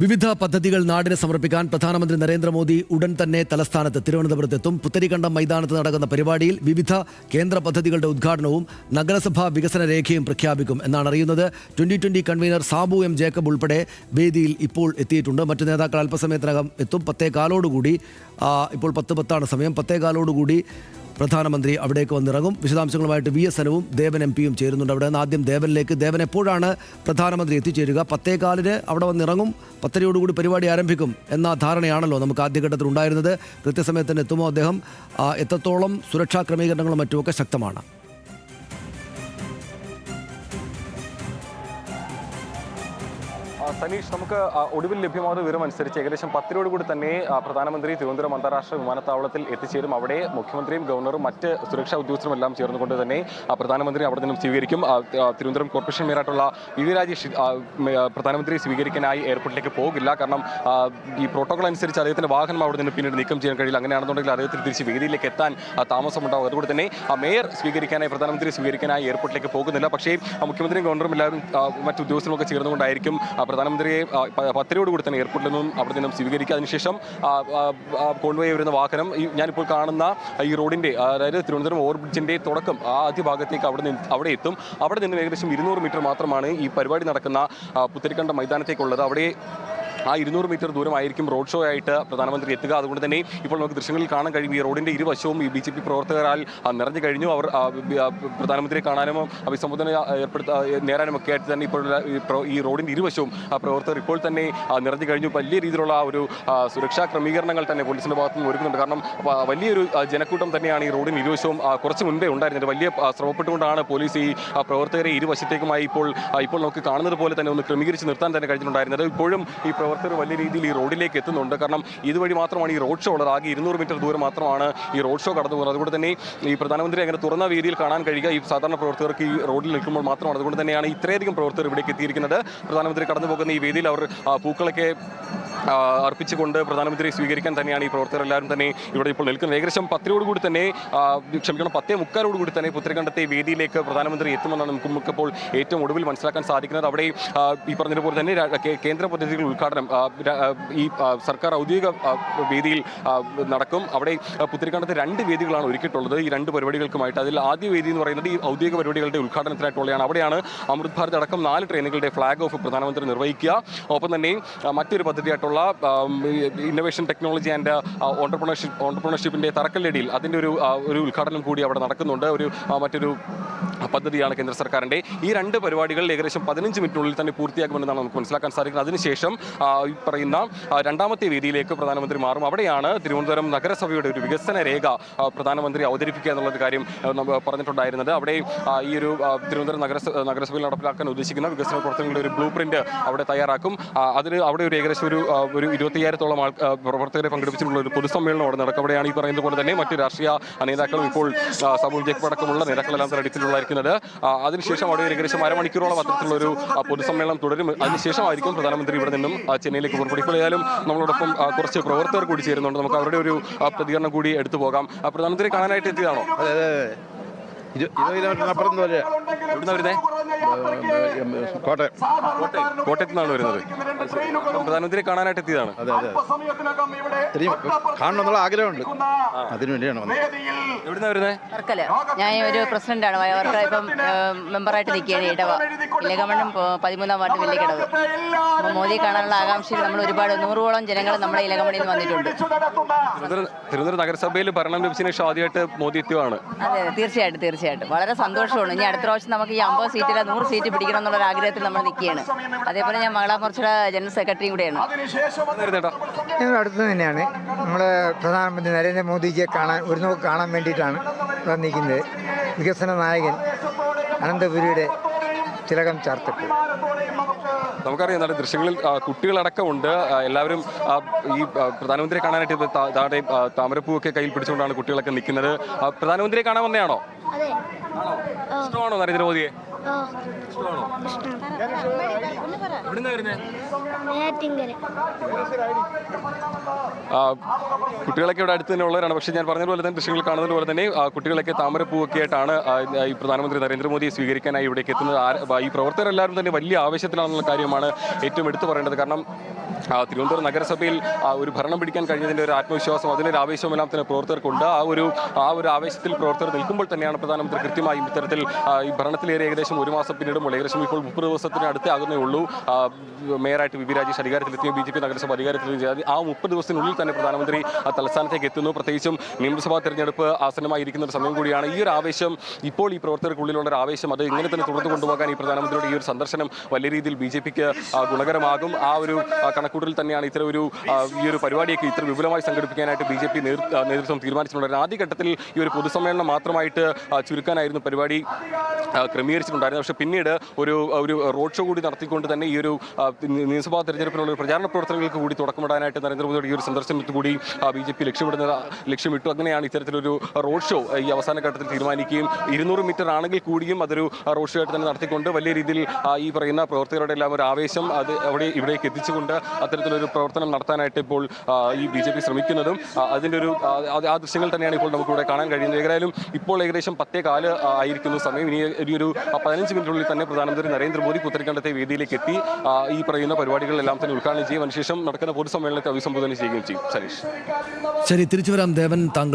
വിവിധ പദ്ധതികൾ നാടിന് സമർപ്പിക്കാൻ പ്രധാനമന്ത്രി നരേന്ദ്രമോദി ഉടൻ തന്നെ തലസ്ഥാനത്ത് തിരുവനന്തപുരത്തെത്തും. പുത്തരിക്കണ്ടം മൈതാനത്ത് നടക്കുന്ന പരിപാടിയിൽ വിവിധ കേന്ദ്ര പദ്ധതികളുടെ ഉദ്ഘാടനവും നഗരസഭാ വികസന രേഖയും പ്രഖ്യാപിക്കും എന്നാണ് അറിയുന്നത്. Twenty twenty convener Sabu M Jacob ഉൾപ്പെടെ വേദിയിൽ ഇപ്പോൾ എത്തിയിട്ടുണ്ട്. മറ്റു നേതാക്കൾ അല്പസമയത്തിനകം എത്തും. പത്തേ കാലോടുകൂടി ഇപ്പോൾ പത്ത് പത്താണ് സമയം. പത്തേ കാലോടുകൂടി പ്രധാനമന്ത്രി അവിടേക്ക് വന്നിറങ്ങും. വിശദാംശങ്ങളുമായിട്ട് വി എസ് അനുവും ദേവൻ എം പിയും ചേരുന്നുണ്ട് അവിടെ നിന്ന് ആദ്യം ദേവനിലേക്ക്. ദേവൻ എപ്പോഴാണ് പ്രധാനമന്ത്രി എത്തിച്ചേരുക? പത്തേകാലിന് അവിടെ വന്നിറങ്ങും പത്തരയോടുകൂടി പരിപാടി ആരംഭിക്കും എന്ന ധാരണയാണല്ലോ നമുക്ക് ആദ്യഘട്ടത്തിൽ ഉണ്ടായിരുന്നത് കൃത്യസമയത്തിന് എത്തുമോ അദ്ദേഹം? എത്രത്തോളം സുരക്ഷാ ക്രമീകരണങ്ങളും മറ്റുമൊക്കെ ശക്തമാണ്? സനീഷ് നമുക്ക് ഒടുവിൽ ലഭ്യമാകുന്ന വിവരം അനുസരിച്ച് ഏകദേശം പത്തിനോട് കൂടി തന്നെ പ്രധാനമന്ത്രി തിരുവനന്തപുരം അന്താരാഷ്ട്ര വിമാനത്താവളത്തിൽ എത്തിച്ചേരും. അവിടെ മുഖ്യമന്ത്രിയും ഗവർണറും മറ്റ് സുരക്ഷാ ഉദ്യോഗസ്ഥരും എല്ലാം ചേർന്നുകൊണ്ട് തന്നെ പ്രധാനമന്ത്രി അവിടെ നിന്നും സ്വീകരിക്കും. തിരുവനന്തപുരം കോർപ്പറേഷൻ മേയറായിട്ടുള്ള വി വി രാജേഷ് പ്രധാനമന്ത്രിയെ പ്രധാനമന്ത്രി സ്വീകരിക്കാനായി എയർപോർട്ടിലേക്ക് പോകില്ല. കാരണം ഈ പ്രോട്ടോകോൾ അനുസരിച്ച് അദ്ദേഹത്തിന്റെ വാഹനം അവിടെ നിന്ന് പിന്നീട് നീക്കം ചെയ്യാൻ കഴിയില്ല. അങ്ങനെയാണെന്നുണ്ടെങ്കിൽ അദ്ദേഹത്തിന് തിരിച്ച് വേദിയിലേക്ക് എത്താൻ താമസമുണ്ടാവും അതുകൊണ്ട് തന്നെ മേയർ സ്വീകരിക്കാനായി പ്രധാനമന്ത്രി സ്വീകരിക്കാനായി എയർപോർട്ടിലേക്ക് പോകുന്നില്ല. പക്ഷേ മുഖ്യമന്ത്രിയും ഗവർണറും എല്ലാവരും മറ്റു ഉദ്യോഗസ്ഥരും ഒക്കെ ചേർന്നുകൊണ്ടായിരിക്കും ആ, പ്രധാനമന്ത്രിയെ പത്രയോട് കൂടി തന്നെ എയർപോർട്ടിൽ നിന്നും അവിടെ നിന്നും സ്വീകരിക്കുക. അതിനുശേഷം കൊണ്ടുപോയി വരുന്ന വാഹനം ഈ ഞാനിപ്പോൾ കാണുന്ന ഈ റോഡിന്റെ അതായത് തിരുവനന്തപുരം ഓവർ ബ്രിഡ്ജിന്റെ തുടക്കം ആ ആദ്യ ഭാഗത്തേക്ക് അവിടെ നിന്ന് അവിടെ എത്തും. അവിടെ നിന്ന് ഏകദേശം ഇരുന്നൂറ് മീറ്റർ മാത്രമാണ് ഈ പരിപാടി നടക്കുന്ന പുത്തരിക്കണ്ട മൈതാനത്തേക്കുള്ളത്. അവിടെ ആ ഇരുന്നൂറ് മീറ്റർ ദൂരമായിരിക്കും റോഡ് ഷോ ആയിട്ട് പ്രധാനമന്ത്രി എത്തുക. അതുകൊണ്ട് തന്നെ ഇപ്പോൾ നമുക്ക് ദൃശ്യങ്ങളിൽ കാണാൻ കഴിയും. ഈ റോഡിന്റെ ഇരുവശവും ഈ ബി ജെ പി പ്രവർത്തകരാൽ നിറഞ്ഞു കഴിഞ്ഞു. അവർ പ്രധാനമന്ത്രിയെ കാണാനും അഭിസംബോധന നേരാനും ഒക്കെ ആയിട്ട് തന്നെ ഇപ്പോൾ ഈ റോഡിന്റെ ഇരുവശവും പ്രവർത്തകർ ഇപ്പോൾ തന്നെ നിറഞ്ഞു കഴിഞ്ഞു. വലിയ രീതിയിലുള്ള ഒരു സുരക്ഷാ ക്രമീകരണങ്ങൾ തന്നെ പോലീസിന്റെ ഭാഗത്ത് നിന്ന് ഒരുക്കുന്നുണ്ട്. കാരണം വലിയൊരു ജനക്കൂട്ടം തന്നെയാണ് ഈ റോഡിന് ഇരുവശവും കുറച്ച് മുൻപേ ഉണ്ടായിരുന്നത്. വലിയ ശ്രമപ്പെട്ടുകൊണ്ടാണ് പോലീസ് ഈ പ്രവർത്തകരെ ഇരുവശത്തേക്കുമായി ഇപ്പോൾ ഇപ്പോൾ നമുക്ക് കാണുന്നത് പോലെ തന്നെ ഒന്ന് ക്രമീകരിച്ച് നിർത്താൻ തന്നെ കഴിഞ്ഞിട്ടുണ്ടായിരുന്നത്. ഇപ്പോഴും ഈ പ്രവർത്തകർ വലിയ രീതിയിൽ ഈ റോഡിലേക്ക് എത്തുന്നുണ്ട്. കാരണം ഇതുവഴി മാത്രമാണ് ഈ റോഡ് ഷോ ഉള്ളത്. ആകെ ഇരുന്നൂറ് മീറ്റർ ദൂരം മാത്രമാണ് ഈ റോഡ് ഷോ കടന്നു പോകുന്നത്. അതുകൊണ്ട് തന്നെ ഈ പ്രധാനമന്ത്രി അങ്ങനെ തുറന്ന വേദിയിൽ കാണാൻ കഴിയുക ഈ സാധാരണ പ്രവർത്തകർക്ക് ഈ റോഡിൽ നിൽക്കുമ്പോൾ മാത്രമാണ്. അതുകൊണ്ട് തന്നെയാണ് ഇത്രയധികം പ്രവർത്തകർ ഇവിടേക്ക് എത്തിയിരിക്കുന്നത്. പ്രധാനമന്ത്രി കടന്നു പോകുന്ന ഈ വേദിയിൽ അവർ പൂക്കളൊക്കെ അർപ്പിച്ചുകൊണ്ട് പ്രധാനമന്ത്രിയെ സ്വീകരിക്കാൻ തന്നെയാണ് ഈ പ്രവർത്തകർ എല്ലാവരും തന്നെ ഇവിടെ ഇപ്പോൾ നിൽക്കുന്നത്. ഏകദേശം പത്തിനോടുകൂടി തന്നെ ക്ഷമിക്കണം പത്തേ മുക്കാലോടുകൂടി തന്നെ പുത്രകണ്ഠത്തെ വേദിയിലേക്ക് പ്രധാനമന്ത്രി എത്തുമെന്നാണ് നമുക്ക് നമുക്കിപ്പോൾ ഏറ്റവും ഒടുവിൽ മനസ്സിലാക്കാൻ സാധിക്കുന്നത്. അവിടെ ഈ പറഞ്ഞതുപോലെ തന്നെ കേന്ദ്ര പദ്ധതികൾ ഉദ്ഘാടനം ഈ സർക്കാർ ഔദ്യോഗിക വേദിയിൽ നടക്കും. അവിടെ ആ, രണ്ട് വേദികളാണ് ഒരുക്കിയിട്ടുള്ളത് ഈ രണ്ട് പരിപാടികൾക്കുമായിട്ട്. അതിൽ ആദ്യ വേദി എന്ന് പറയുന്നത് ഈ ഔദ്യോഗിക പരിപാടികളുടെ ഉദ്ഘാടനത്തിനായിട്ടുള്ളതാണ്. അവിടെയാണ് അമൃത് ഭാരത് അടക്കം നാല് ട്രെയിനുകളുടെ ഫ്ലാഗ് ഓഫ് പ്രധാനമന്ത്രി നിർവഹിക്കുക. ഒപ്പം തന്നെ മറ്റൊരു പദ്ധതിയായിട്ടുള്ള ഇന്നൊവേഷൻ ടെക്നോളജി ആൻഡ് ഓണ്ടർപ്രണർഷിപ്പ് ഓണ്ടർപ്രണർഷിപ്പിന്റെ തറക്കല്ലടിയിൽ അതിന്റെ ഒരു ഒരു ഉദ്ഘാടനം കൂടി അവിടെ നടക്കുന്നുണ്ട്. ഒരു മറ്റൊരു പദ്ധതിയാണ് കേന്ദ്ര സർക്കാരിന്റെ. ഈ രണ്ട് പരിപാടികൾ ഏകദേശം പതിനഞ്ച് മിനിറ്റിനുള്ളിൽ തന്നെ പൂർത്തിയാക്കുമെന്നാണ് നമുക്ക് മനസ്സിലാക്കാൻ സാധിക്കുന്നത്. അതിനുശേഷം ഈ പറയുന്ന രണ്ടാമത്തെ വേദിയിലേക്ക് പ്രധാനമന്ത്രി മാറും. അവിടെയാണ് തിരുവനന്തപുരം നഗരസഭയുടെ ഒരു വികസന രേഖ പ്രധാനമന്ത്രി അവതരിപ്പിക്കുക എന്നുള്ളൊരു കാര്യം പറഞ്ഞിട്ടുണ്ടായിരുന്നത്. അവിടെ ഈ ഒരു തിരുവനന്തപുരം നഗരസഭ നഗരസഭയിൽ നടപ്പിലാക്കാൻ ഉദ്ദേശിക്കുന്ന വികസന പ്രവർത്തനങ്ങളുടെ ഒരു ബ്ലൂ പ്രിന്റ് അവിടെ തയ്യാറാക്കും. അതിന് അവിടെ ഒരു ഏകദേശം ഒരു ഒരു ഇരുപത്തയ്യായിരത്തോളം ആൾ പ്രവർത്തകരെ പങ്കെടുപ്പിച്ചിട്ടുള്ള ഒരു പൊതുസമ്മേളനം അവിടെ നടക്കും. അവിടെയാണ് ഈ പറയുന്നത് പോലെ തന്നെ മറ്റു രാഷ്ട്രീയ നേതാക്കളും ഇപ്പോൾ സമൂഹ ജയ്പടക്കമുള്ള നേതാക്കളെല്ലാം തന്നെ അടുത്തിട്ടുള്ളതായിരിക്കുന്നത് ആ, അതിനുശേഷം അവിടെ ഏകദേശം അരമണിക്കൂറോളം അത്തരത്തിലുള്ള ഒരു പൊതുസമ്മേളനം തുടരും. അതിനുശേഷമായിരിക്കും പ്രധാനമന്ത്രി ഇവിടെ നിന്നും ചെന്നൈയിലേക്ക് പുറപ്പെടും. ഇപ്പോൾ ഏതായാലും നമ്മളോടൊപ്പം കുറച്ച് പ്രവർത്തകർ കൂടി ചേരുന്നുണ്ട്. നമുക്ക് അവരുടെ ഒരു പ്രതികരണം കൂടി എടുത്തു പോകാം. പ്രധാനമന്ത്രി കാണാനായിട്ട് എത്തിയതാണോ ഇരുപത് കിലോമീറ്ററിനപ്പുറം വരുന്നേ? കോട്ടയം കോട്ടയത്ത് നിന്നാണ് വരുന്നത്. പ്രധാനമന്ത്രിയെ കാണാനായിട്ട് എത്തിയതാണ്. അതെ അതെ. ഇത്രയും കാണണമെന്നുള്ള ആഗ്രഹമുണ്ട്. അതിനു വേണ്ടിയാണ് വന്നത്. എവിടുന്ന വരുന്നേ? വർക്കല. ഞാൻ ഒരു പ്രസിഡന്റാണ്. വർക്കല ഇപ്പം മെമ്പറായിട്ട് നിൽക്കുകയാണ് ഇടവ. ഇലകമണ്ണം പതിമൂന്നാം വാർഡ് വെള്ളിക്കടവ് അപ്പോൾ മോദിയെ കാണാനുള്ള ആകാംക്ഷയിൽ നമ്മൾ ഒരുപാട് നൂറോളം ജനങ്ങൾ നമ്മുടെ ഇലകമണിയിൽ നിന്ന് വന്നിട്ടുണ്ട്. തിരുവനന്തപുരം നഗരസഭയിൽ ഭരണം ലഭിച്ചതിന് ശേഷം ആദ്യമായിട്ട് മോദി എത്തിയതാണ്. അതെ തീർച്ചയായിട്ടും തീർച്ചയായിട്ടും. വളരെ സന്തോഷമാണ്. ഇനി അടുത്ത പ്രാവശ്യം നമുക്ക് ഈ അമ്പത് സീറ്റിലെ നൂറ് സീറ്റ് പിടിക്കണം എന്നുള്ള ഒരു ആഗ്രഹത്തിൽ നമ്മൾ നിൽക്കുകയാണ്. അതേപോലെ ഞാൻ മംഗളാ മോർച്ചയുടെ ജനറൽ സെക്രട്ടറിയും കൂടെയാണ്. ഞങ്ങൾ അടുത്ത് തന്നെയാണ്. നമ്മൾ പ്രധാനമന്ത്രി നരേന്ദ്രമോദിജിയെ കാണാൻ ഒരു നോക്ക് കാണാൻ വേണ്ടിയിട്ടാണ് വന്നിരിക്കുന്നത് നിൽക്കുന്നത്. വികസന നായകൻ അനന്തപുരിയുടെ തിലകം ചാർത്തിട്ട് നമുക്കറിയാം നല്ല ദൃശ്യങ്ങളിൽ കുട്ടികളടക്കമുണ്ട്. എല്ലാവരും ഈ പ്രധാനമന്ത്രിയെ കാണാനായിട്ട് താഴെ താമരപ്പൂവൊക്കെ കയ്യിൽ പിടിച്ചുകൊണ്ടാണ് കുട്ടികളൊക്കെ നിൽക്കുന്നത്. പ്രധാനമന്ത്രിയെ കാണാൻ വന്നതാണോ അതെ. ഇഷ്ടമാണോ നരേന്ദ്രമോദിയെ? കുട്ടികളൊക്കെ ഇവിടെ അടുത്ത് തന്നെ ഉള്ളവരാണ്. പക്ഷേ ഞാൻ പറഞ്ഞതുപോലെ തന്നെ ദൃശ്യങ്ങൾ കാണുന്നത് പോലെ തന്നെ കുട്ടികളൊക്കെ താമരപ്പൂവൊക്കെ ആയിട്ടാണ് ഈ പ്രധാനമന്ത്രി നരേന്ദ്രമോദിയെ സ്വീകരിക്കാനായി ഇവിടേക്ക് എത്തുന്നത്. ഈ പ്രവർത്തകരെല്ലാവരും തന്നെ വലിയ ആവേശത്തിലാണെന്നുള്ള കാര്യമാണ് ഏറ്റവും എടുത്തു പറയേണ്ടത്. കാരണം തിരുവനന്തപുരം നഗരസഭയിൽ ഒരു ഭരണം പിടിക്കാൻ കഴിഞ്ഞതിന്റെ ഒരു ആത്മവിശ്വാസം അതിലൊരു ആവേശമെല്ലാം തന്നെ പ്രവർത്തകർക്കുണ്ട്. ആ ഒരു ആ ഒരു ആവേശത്തിൽ പ്രവർത്തകർ നിൽക്കുമ്പോൾ തന്നെയാണ് പ്രധാനമന്ത്രി കൃത്യമായും ഇത്തരത്തിൽ ഈ ഭരണത്തിലേറെ ഏകദേശം ഒരു മാസം പിന്നിടുമ്പോൾ ഏകദേശം ഇപ്പോൾ മുപ്പത് ദിവസത്തിന് അടുത്തേ ആകുന്നേ ഉള്ളൂ. മേയറായിട്ട് വി വി രാജേഷ് അധികാരത്തിലെത്തിയ ബി ജെ പി നഗരസഭ അധികാരത്തിലെത്തിയ ആ മുപ്പത് ദിവസത്തിനുള്ളിൽ തന്നെ പ്രധാനമന്ത്രി തലസ്ഥാനത്തേക്ക് എത്തുന്നു. പ്രത്യേകിച്ചും നിയമസഭാ തെരഞ്ഞെടുപ്പ് ആസന്നമായിരിക്കുന്ന ഒരു സമയം കൂടിയാണ്. ഈ ഒരു ആവേശം ഇപ്പോൾ ഈ പ്രവർത്തകർക്കുള്ളിലുള്ള ഒരു ആവേശം അത് ഇങ്ങനെ തന്നെ തുടർന്ന് കൊണ്ടുപോകാൻ ഈ പ്രധാനമന്ത്രിയുടെ ഈ ഒരു സന്ദർശനം വലിയ രീതിയിൽ ബി ജെ പിക്ക് ഗുണകരമാകും. ആ ഒരു ആ, കണക്കൂട്ടൽ തന്നെയാണ് ഇത്തരം ഒരു ഈ ഒരു പരിപാടിയൊക്കെ ഇത്ര വിപുലമായി സംഘടിപ്പിക്കാനായിട്ട് ബി ജെ പി നേതൃത്വം തീരുമാനിച്ചിട്ടുണ്ടായിരുന്നു ആദ്യഘട്ടത്തിൽ ഈ ഒരു പൊതുസമ്മേളനം മാത്രമായിട്ട് ചുരുക്കാനായിരുന്നു പരിപാടി ക്രമീകരിച്ചിട്ടുണ്ടായിരുന്നു പക്ഷേ പിന്നീട് ഒരു ഒരു റോഡ് ഷോ കൂടി നടത്തിക്കൊണ്ട് തന്നെ ഈ ഒരു നിയമസഭാ തെരഞ്ഞെടുപ്പിനുള്ള ഒരു പ്രചാരണ പ്രവർത്തനങ്ങൾക്ക് കൂടി തുടക്കമിടാനായിട്ട് നരേന്ദ്രമോദിയുടെ ഈ ഒരു സന്ദർശനത്തിൽ കൂടി ബി ജെ പി ലക്ഷ്യമിടുന്ന ലക്ഷ്യമിട്ടു. അങ്ങനെയാണ് ഇത്തരത്തിലൊരു റോഡ് ഷോ ഈ അവസാന ഘട്ടത്തിൽ തീരുമാനിക്കുകയും ഇരുന്നൂറ് മീറ്റർ ആണെങ്കിൽ കൂടിയും അതൊരു റോഡ് ഷോ ആയിട്ട് തന്നെ നടത്തിക്കൊണ്ട് വലിയ രീതിയിൽ ഈ പറയുന്ന പ്രവർത്തകരുടെ എല്ലാം ഒരു ആവേശം അത് അവിടെ ഇവിടേക്ക് എത്തിച്ചുകൊണ്ട് അത്തരത്തിലൊരു പ്രവർത്തനം നടത്താനായിട്ട് ഇപ്പോൾ ഈ ബി ജെ പി ശ്രമിക്കുന്നതും അതിന്റെ ഒരു ആ, ദൃശ്യങ്ങൾ തന്നെയാണ് ഇപ്പോൾ നമുക്കിവിടെ കാണാൻ കഴിയുന്നത്. ഏതായാലും ഇപ്പോൾ ഏകദേശം പത്തേ കാൽ ആയിരിക്കുന്നു സമയം. ഇനി ഒരു പതിനഞ്ച് മിനിറ്റിനുള്ളിൽ തന്നെ പ്രധാനമന്ത്രി നരേന്ദ്രമോദി പുത്തരിക്കണ്ടത്തെ വേദിയിലേക്ക് എത്തി. ഈ പറയുന്ന പരിപാടികളെല്ലാം തന്നെ ഉദ്ഘാടനം ചെയ്യും. അതിനുശേഷം നടക്കുന്ന പൊതുസമ്മേളനത്തെ അഭിസംബോധന ചെയ്യുകയും ചെയ്യും. സനീഷ്. ശരി തിരിച്ചു വരാം ദേവൻ താങ്കൾ.